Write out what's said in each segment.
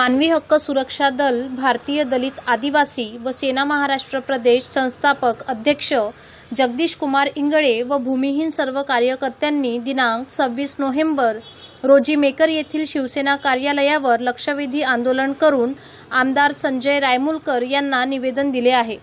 मानवी हक्क सुरक्षा दल भारतीय दलित आदिवासी व सेना महाराष्ट्र प्रदेश संस्थापक अध्यक्ष जगदीश कुमार इंगळे व भूमिहीन सर्व कार्यकर्त्यांनी दिनांक सव्वीस नोव्हेंबर रोजी मेकर येथील शिवसेना कार्यालयावर लक्षवेधी आंदोलन करून आमदार संजय रायमुलकर यांना निवेदन दिले आहे.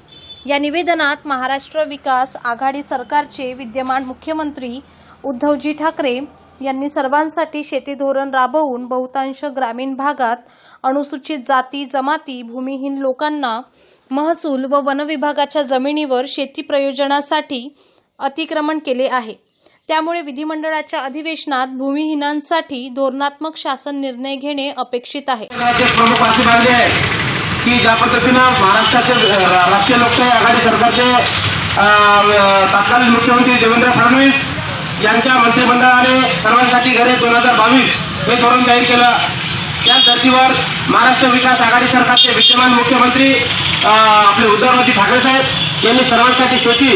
या निवेदनात महाराष्ट्र विकास आघाडी सरकारचे विद्यमान मुख्यमंत्री उद्धवजी ठाकरे यांनी सर्वांसाठी शेती धोरण राबवून बहुतांश ग्रामीण भागात अनुसूचित जाती जमाती भूमिहीन लोकांना महसूल व वनविभागाच्या जमिनीवर शेती प्रयोजनासाठी अतिक्रमण केले आहे. त्यामुळे विधिमंडळाच्या अधिवेशनात भूमिहीनांसाठी धोरणात्मक शासन निर्णय घेणे अपेक्षित आहे. की ज्या पद्धतीनं महाराष्ट्राचे राष्ट्रीय लोकशाही आघाडी सरकारचे तत्कालीन मुख्यमंत्री देवेंद्र फडणवीस यांच्या मंत्रिमंडळाने सर्वांसाठी घरे दोन हजार बावीस हे धोरण जाहीर केलं. त्याच धर्तीवर महाराष्ट्र विकास आघाडी सरकारचे विद्यमान मुख्यमंत्री आपले उद्धवरावजी ठाकरे साहेब यांनी सर्वांसाठी शेती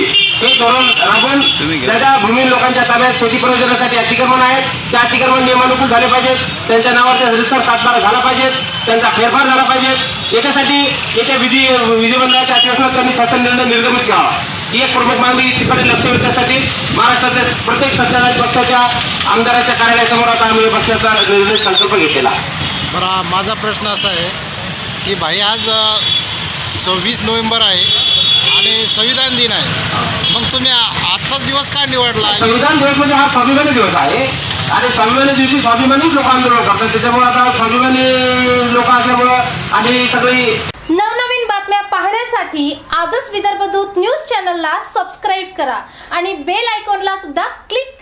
हे धोरण राबवून ज्या भूमी लोकांच्या ताब्यात शेती प्रयोजनासाठी अतिक्रमण आहेत. त्या अतिक्रमण नियमानुकूल झाले पाहिजेत. त्यांच्या नावाचे हरिसर सातबारा झाला पाहिजे त्यांचा फेरफार झाला पाहिजे याच्यासाठी येत्या विधी विधिमंडळाच्या अधिवेशनात त्यांनी शासन निर्णय निर्गमित करावा. एक प्रमुख मागणी तिकडे लक्ष वेधण्यासाठी महाराष्ट्रातील प्रत्येक सत्ताधारी पक्षाच्या आमदाराच्या कार्यालयासमोर आता आम्ही बसण्याचा निर्णय संकल्प घेतलेला बरं माझा प्रश्न असा आहे की भाई आज सव्वीस नोव्हेंबर आहे आणि संविधान दिन आहे. मग तुम्ही आजचाच दिवस का निवडला? संविधान दिवस म्हणजे हा स्वाभिमानी दिवस आहे. आणि स्वाभिमानी दिवशी स्वाभिमानी लोक आंदोलन करतात. त्याच्यामुळे आता स्वाभिमानी लोक असल्यामुळं आणि सगळी पाहण्यासाठी आजच विदर्भ दूत न्यूज चॅनलला सबस्क्राईब करा आणि बेल आयकॉनला सुद्धा क्लिक